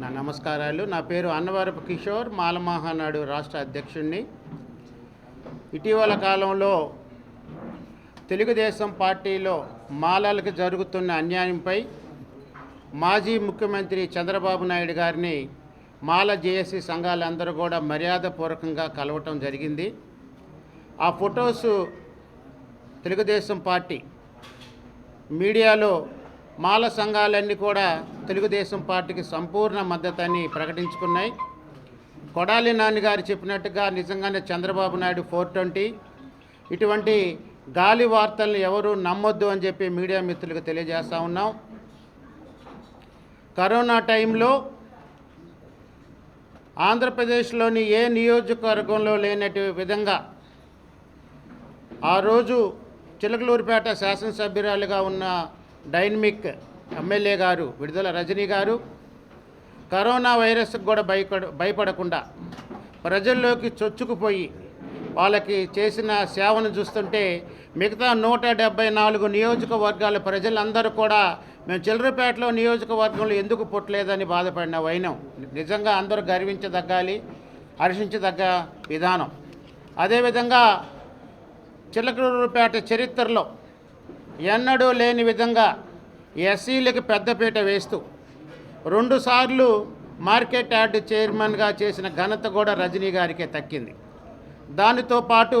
నా నమస్కారాలు. నా పేరు అన్నవరపు కిషోర్ మాలమహానాడు రాష్ట్ర అధ్యక్షుడిని ఇటీవల కాలంలో తెలుగుదేశం పార్టీలో మాలలకు జరుగుతున్న అన్యాయంపై మాజీ ముఖ్యమంత్రి చంద్రబాబు నాయుడు గారిని మాల జేఏసీ సంఘాలందరూ కూడా మర్యాదపూర్వకంగా కలవటం జరిగింది. ఆ ఫొటోస్ తెలుగుదేశం పార్టీ మీడియాలో మాల సంఘాలన్నీ కూడా తెలుగుదేశం పార్టీకి సంపూర్ణ మద్దతుని ప్రకటించుకున్నాయి. కొడాలి నాన్నగారు చెప్పినట్టుగా నిజంగానే చంద్రబాబు నాయుడు ఫోర్ ట్వంటీ. ఇటువంటి గాలి వార్తలను ఎవరు నమ్మొద్దు అని చెప్పి మీడియా మిత్రులకు తెలియజేస్తూ ఉన్నాం. కరోనా టైంలో ఆంధ్రప్రదేశ్లోని ఏ నియోజకవర్గంలో లేనటి విధంగా ఆ రోజు చిలకలూరిపేట శాసనసభ్యురాలుగా ఉన్న డైనమిక్ ఎమ్మెల్యే గారు విడుదల రజనీ గారు. కరోనా వైరస్కి కూడా భయపడ భయపడకుండా ప్రజల్లోకి చొచ్చుకుపోయి వాళ్ళకి చేసిన సేవను చూస్తుంటే మిగతా నూట డెబ్బై నాలుగు నియోజకవర్గాల ప్రజలందరూ కూడా మేము చిల్లరపేటలో నియోజకవర్గంలో ఎందుకు పుట్టలేదని బాధపడిన వైనం. నిజంగా అందరూ గర్వించదగ్గాలి హర్షించదగ్గ విధానం. అదేవిధంగా చిలకలూరుపేట చరిత్రలో ఎన్నడూ లేని విధంగా ఎస్సీలకు పెద్దపీట వేస్తూ రెండుసార్లు మార్కెట్ యార్డ్ చైర్మన్గా చేసిన ఘనత కూడా రజనీ గారికే తక్కింది. దానితో పాటు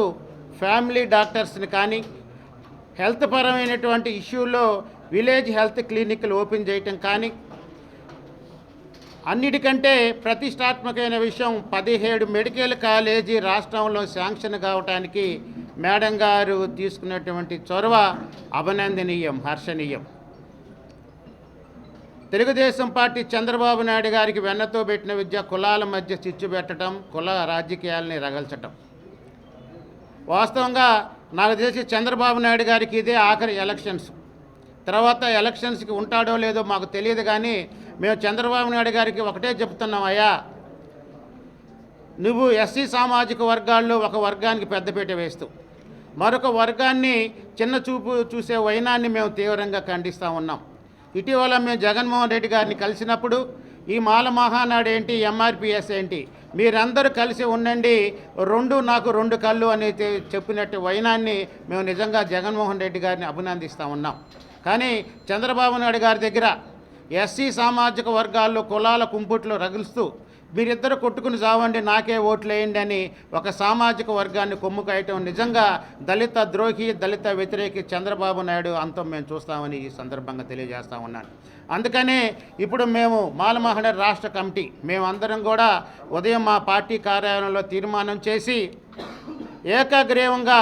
ఫ్యామిలీ డాక్టర్స్ని కానీ హెల్త్ పరమైనటువంటి ఇష్యూలో విలేజ్ హెల్త్ క్లినిక్లు ఓపెన్ చేయటం కానీ అన్నిటికంటే ప్రతిష్టాత్మకమైన విషయం పదిహేడు మెడికల్ కాలేజీ రాష్ట్రంలో శాంక్షన్ కావటానికి మేడం గారు తీసుకున్నటువంటి చొరవ అభినందనీయం హర్షణీయం. తెలుగుదేశం పార్టీ చంద్రబాబు నాయుడు గారికి వెన్నతో పెట్టిన విద్య కులాల మధ్య చిచ్చు పెట్టడం కుల రాజకీయాలని రగల్చటం. వాస్తవంగా నాకు తెలిసి చంద్రబాబు నాయుడు గారికి ఇదే ఆఖరి ఎలక్షన్స్. తర్వాత ఎలక్షన్స్కి ఉంటాడో లేదో మాకు తెలియదు కానీ మేము చంద్రబాబు నాయుడు గారికి ఒకటే చెప్తున్నాం అయ్యా నువ్వు ఎస్సీ సామాజిక వర్గాల్లో ఒక వర్గానికి పెద్దపీట వేస్తూ మరొక వర్గాన్ని చిన్న చూపు చూసే వైనాన్ని మేము తీవ్రంగా ఖండిస్తూ ఉన్నాం. ఇటీవల మేము జగన్మోహన్ రెడ్డి గారిని కలిసినప్పుడు ఈ మాల మహానాడు ఏంటి ఎంఆర్పిఎస్ ఏంటి మీరందరూ కలిసి ఉండండి రెండు నాకు రెండు కళ్ళు అని చెప్పినట్టు వైనాన్ని మేము నిజంగా జగన్మోహన్ రెడ్డి గారిని అభినందిస్తూ ఉన్నాం. కానీ చంద్రబాబు నాయుడు గారి దగ్గర ఎస్సీ సామాజిక వర్గాల్లో కులాల కుంపుట్లు రగులుస్తూ మీరిద్దరు కొట్టుకుని చావండి నాకే ఓట్లు వేయండి అని ఒక సామాజిక వర్గాన్ని కొమ్ము కాయటం నిజంగా దళిత ద్రోహి దళిత వ్యతిరేకి చంద్రబాబు నాయుడు అంతం మేము చూస్తామని ఈ సందర్భంగా తెలియజేస్తా ఉన్నాను. అందుకనే ఇప్పుడు మేము మాలమహడ రాష్ట్ర కమిటీ మేమందరం కూడా ఉదయం మా పార్టీ కార్యాలయంలో తీర్మానం చేసి ఏకగ్రీవంగా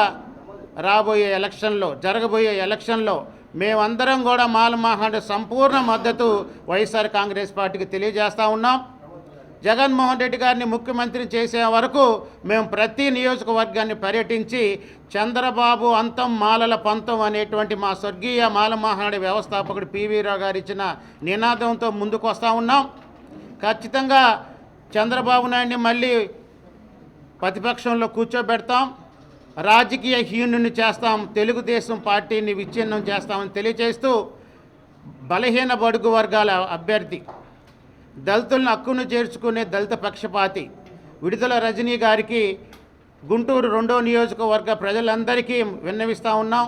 రాబోయే ఎలక్షన్లో జరగబోయే ఎలక్షన్లో మేమందరం కూడా మాలమహాడ సంపూర్ణ మద్దతు వైఎస్ఆర్ కాంగ్రెస్ పార్టీకి తెలియజేస్తూ ఉన్నాం. జగన్మోహన్ రెడ్డి గారిని ముఖ్యమంత్రి చేసే వరకు మేము ప్రతి నియోజకవర్గాన్ని పర్యటించి చంద్రబాబు అంతం మాలల పంతం అనేటువంటి మా స్వర్గీయ మాలమహానాడి వ్యవస్థాపకుడు పివీరావు గారు ఇచ్చిన నినాదంతో ముందుకు వస్తూ ఉన్నాం. ఖచ్చితంగా చంద్రబాబు నాయుడిని మళ్ళీ ప్రతిపక్షంలో కూర్చోబెడతాం. రాజకీయ హీనుని చేస్తాం తెలుగుదేశం పార్టీని విచ్ఛిన్నం చేస్తామని తెలియజేస్తూ బలహీన బడుగు వర్గాల అభ్యర్థి దళితులను హక్కును చేర్చుకునే దళిత పక్షపాతి విడుదల రజనీ గారికి గుంటూరు రెండో నియోజకవర్గ ప్రజలందరికీ విన్నవిస్తూ ఉన్నాం.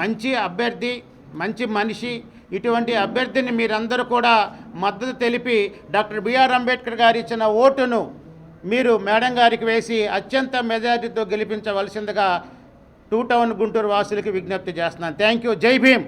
మంచి అభ్యర్థి మంచి మనిషి ఇటువంటి అభ్యర్థిని మీరందరూ కూడా మద్దతు తెలిపి డాక్టర్ బిఆర్ అంబేద్కర్ గారు ఇచ్చిన ఓటును మీరు మేడం గారికి వేసి అత్యంత మెజారిటీతో గెలిపించవలసిందిగా టూ టౌన్ గుంటూరు వాసులకి విజ్ఞప్తి చేస్తున్నాను. Thank you. జై భీమ్.